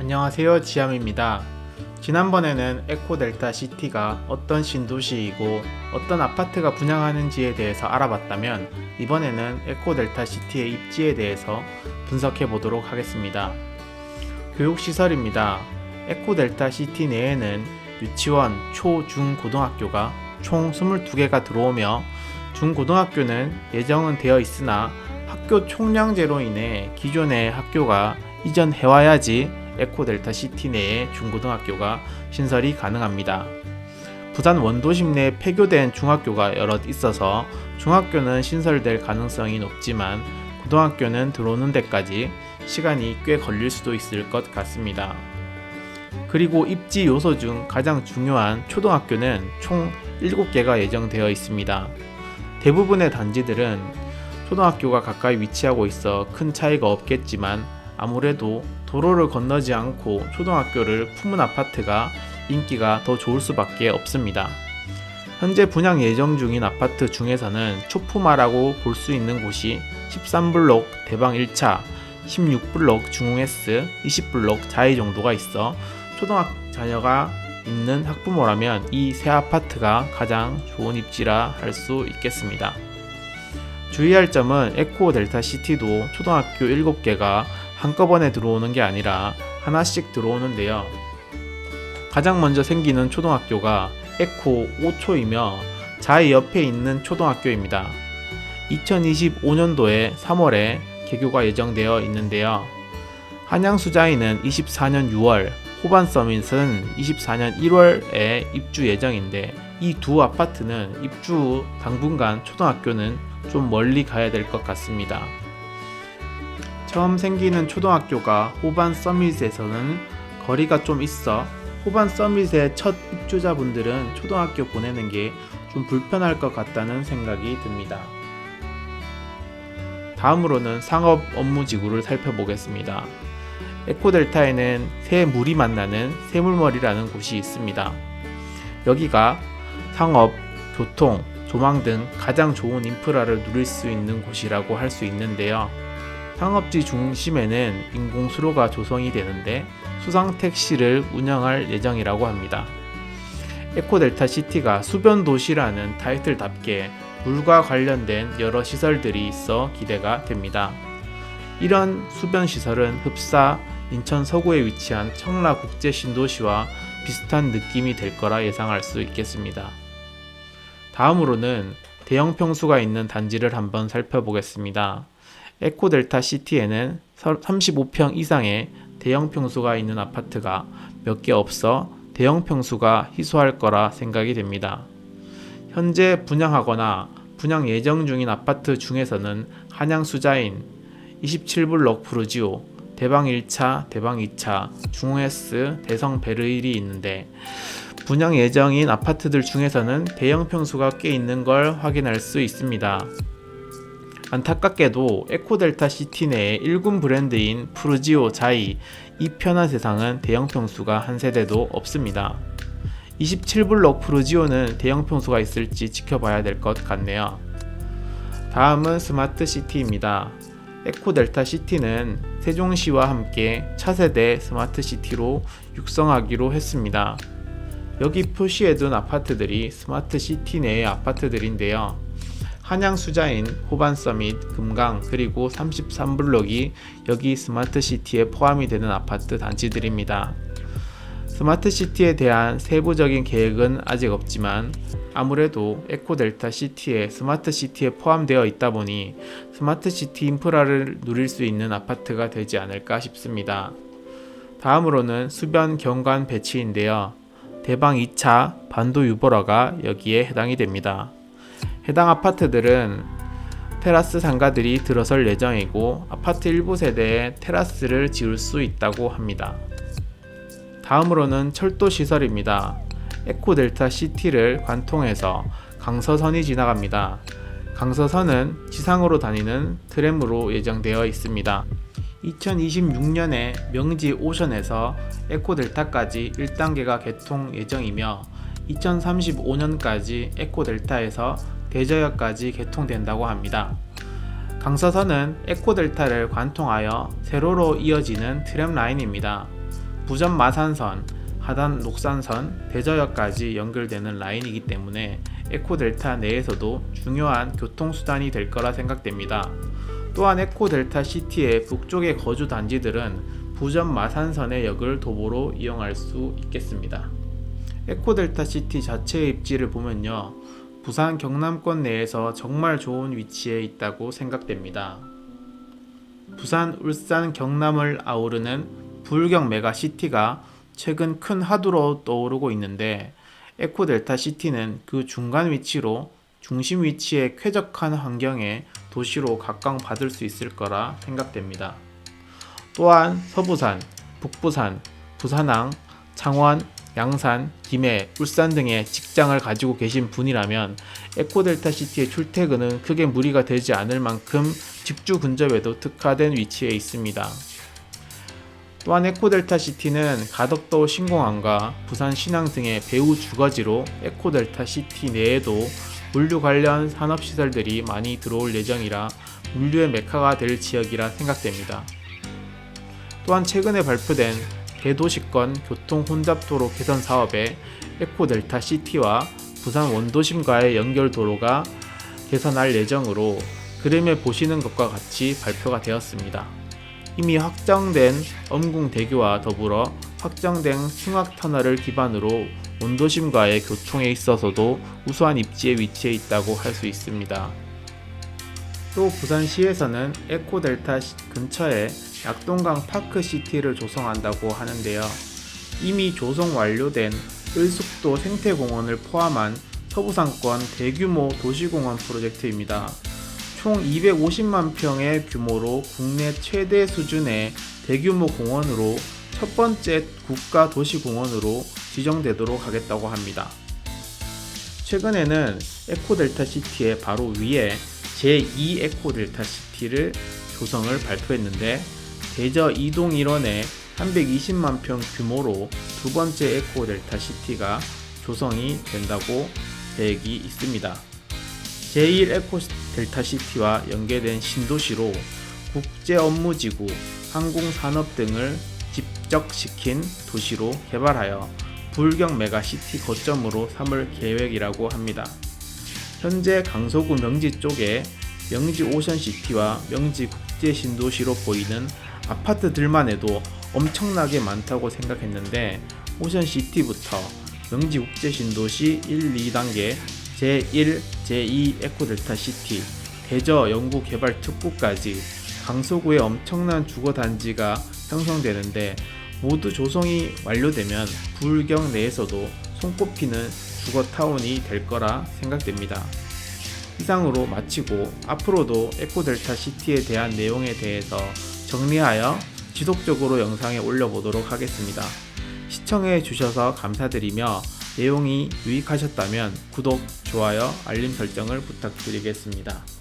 안녕하세요 지암입니다. 지난번에는 에코델타 시티가 어떤 신도시이고 어떤 아파트가 분양하는지에 대해서 알아봤다면 이번에는 에코델타 시티의 입지에 대해서 분석해 보도록 하겠습니다. 교육시설입니다. 에코델타 시티 내에는 유치원, 초, 중, 고등학교가 총 22개가 들어오며 중고등학교는 예정은 되어 있으나 학교 총량제로 인해 기존의 학교가 이전해와야지 에코델타 시티 내에 중고등학교가 신설이 가능합니다. 부산 원도심 내에 폐교된 중학교가 여럿 있어서 중학교는 신설될 가능성이 높지만 고등학교는 들어오는 데까지 시간이 꽤 걸릴 수도 있을 것 같습니다. 그리고 입지 요소 중 가장 중요한 초등학교는 총 7개가 예정되어 있습니다. 대부분의 단지들은 초등학교가 가까이 위치하고 있어 큰 차이가 없겠지만 아무래도 도로를 건너지 않고 초등학교를 품은 아파트가 인기가 더 좋을 수밖에 없습니다. 현재 분양 예정 중인 아파트 중에서는 초품화라고 볼 수 있는 곳이 13블록 대방 1차, 16블록 중흥 S, 20블록 자이 정도가 있어 초등학 자녀가 있는 학부모라면 이세 아파트가 가장 좋은 입지라 할 수 있겠습니다. 주의할 점은 에코 델타 시티도 초등학교 7개가 한꺼번에 들어오는 게 아니라 하나씩 들어오는데요. 가장 먼저 생기는 초등학교가 에코 5초이며 자이 옆에 있는 초등학교입니다. 2025년도에 3월에 개교가 예정되어 있는데요. 한양수자이는 24년 6월, 호반 서밋은 24년 1월에 입주 예정인데 이 두 아파트는 입주 후 당분간 초등학교는 좀 멀리 가야 될 것 같습니다. 처음 생기는 초등학교가 호반 서밋에서는 거리가 좀 있어 호반 서밋의 첫 입주자분들은 초등학교 보내는 게 좀 불편할 것 같다는 생각이 듭니다. 다음으로는 상업 업무 지구를 살펴보겠습니다. 에코델타에는 새 물이 만나는 새물머리라는 곳이 있습니다. 여기가 상업, 교통, 조망 등 가장 좋은 인프라를 누릴 수 있는 곳이라고 할 수 있는데요. 상업지 중심에는 인공수로가 조성이 되는데 수상 택시를 운영할 예정이라고 합니다. 에코델타 시티가 수변 도시라는 타이틀답게 물과 관련된 여러 시설들이 있어 기대가 됩니다. 이런 수변 시설은 흡사 인천 서구에 위치한 청라 국제 신도시와 비슷한 느낌이 될 거라 예상할 수 있겠습니다. 다음으로는 대형 평수가 있는 단지를 한번 살펴보겠습니다. 에코 델타 시티에는 35평 이상의 대형 평수가 있는 아파트가 몇 개 없어 대형 평수가 희소할 거라 생각이 됩니다. 현재 분양하거나 분양 예정 중인 아파트 중에서는 한양 수자인 27블록 푸르지오, 대방 1차, 대방 2차, 중S, 대성 베르일이 있는데 분양 예정인 아파트들 중에서는 대형 평수가 꽤 있는 걸 확인할 수 있습니다. 안타깝게도 에코델타 시티 내의 1군 브랜드인 푸르지오 자이 이 편한 세상은 대형 평수가 한 세대도 없습니다. 27블록 푸르지오는 대형 평수가 있을지 지켜봐야 될 것 같네요. 다음은 스마트 시티입니다. 에코델타 시티는 세종시와 함께 차세대 스마트 시티로 육성하기로 했습니다. 여기 표시해둔 아파트들이 스마트 시티 내의 아파트들인데요. 한양 수자인 호반 서밋, 금강 그리고 33블록이 여기 스마트 시티에 포함이 되는 아파트 단지들입니다. 스마트 시티에 대한 세부적인 계획은 아직 없지만 아무래도 에코델타 시티에 스마트 시티에 포함되어 있다 보니 스마트 시티 인프라를 누릴 수 있는 아파트가 되지 않을까 싶습니다. 다음으로는 수변 경관 배치인데요. 대방 2차 반도 유보라가 여기에 해당이 됩니다. 해당 아파트들은 테라스 상가들이 들어설 예정이고 아파트 일부 세대에 테라스를 지을 수 있다고 합니다. 다음으로는 철도 시설입니다. 에코델타 시티를 관통해서 강서선이 지나갑니다. 강서선은 지상으로 다니는 트램으로 예정되어 있습니다. 2026년에 명지 오션에서 에코델타까지 1단계가 개통 예정이며 2035년까지 에코델타에서 대저역까지 개통된다고 합니다. 강서선은 에코델타를 관통하여 세로로 이어지는 트램 라인입니다. 부전 마산선, 하단 녹산선, 대저역까지 연결되는 라인이기 때문에 에코델타 내에서도 중요한 교통수단이 될 거라 생각됩니다. 또한 에코델타 시티의 북쪽의 거주 단지들은 부전 마산선의 역을 도보로 이용할 수 있겠습니다. 에코델타 시티 자체의 입지를 보면요. 부산 경남권 내에서 정말 좋은 위치에 있다고 생각됩니다. 부산, 울산, 경남을 아우르는 불경 메가시티가 최근 큰 화두로 떠오르고 있는데 에코델타 시티는 그 중간 위치로 중심 위치에 쾌적한 환경의 도시로 각광받을 수 있을 거라 생각됩니다. 또한 서부산, 북부산, 부산항, 창원, 양산, 김해, 울산 등의 직장을 가지고 계신 분이라면 에코델타 시티의 출퇴근은 크게 무리가 되지 않을 만큼 직주 근접에도 특화된 위치에 있습니다. 또한 에코델타 시티는 가덕도 신공항과 부산 신항 등의 배후 주거지로 에코델타 시티 내에도 물류 관련 산업 시설들이 많이 들어올 예정이라 물류의 메카가 될 지역이라 생각됩니다. 또한 최근에 발표된 대도시권 교통 혼잡도로 개선 사업에 에코델타 시티와 부산 원도심과의 연결 도로가 개선할 예정으로 그림에 보시는 것과 같이 발표가 되었습니다. 이미 확정된 엄궁대교와 더불어 확정된 승학터널을 기반으로 원도심과의 교통에 있어서도 우수한 입지에 위치해 있다고 할 수 있습니다. 또 부산시에서는 에코델타 시- 근처에 약동강 파크시티를 조성한다고 하는데요. 이미 조성 완료된 을숙도 생태공원을 포함한 서부상권 대규모 도시공원 프로젝트입니다. 총 250만 평의 규모로 국내 최대 수준의 대규모 공원으로 첫 번째 국가 도시공원으로 지정되도록 하겠다고 합니다. 최근에는 에코델타 시티의 바로 위에 제2 에코델타 시티를 조성을 발표했는데 대저 이동 일원의 320만 평 규모로 두 번째 에코 델타 시티가 조성이 된다고 계획이 있습니다. 제1 에코 델타 시티와 연계된 신도시로 국제 업무지구, 항공산업 등을 집적시킨 도시로 개발하여 불경 메가시티 거점으로 삼을 계획이라고 합니다. 현재 강서구 명지 쪽에 명지 오션시티와 명지 국제 신도시로 보이는 아파트들만 해도 엄청나게 많다고 생각했는데 오션시티부터 명지 국제 신도시 1, 2단계 제1, 제2 에코델타 시티, 대저 연구 개발 특구까지 강서구에 엄청난 주거 단지가 형성되는데 모두 조성이 완료되면 불경 내에서도 손꼽히는 주거 타운이 될 거라 생각됩니다. 이상으로 마치고 앞으로도 에코델타 시티에 대한 내용에 대해서 정리하여 지속적으로 영상에 올려보도록 하겠습니다. 시청해 주셔서 감사드리며 내용이 유익하셨다면 구독, 좋아요, 알림 설정을 부탁드리겠습니다.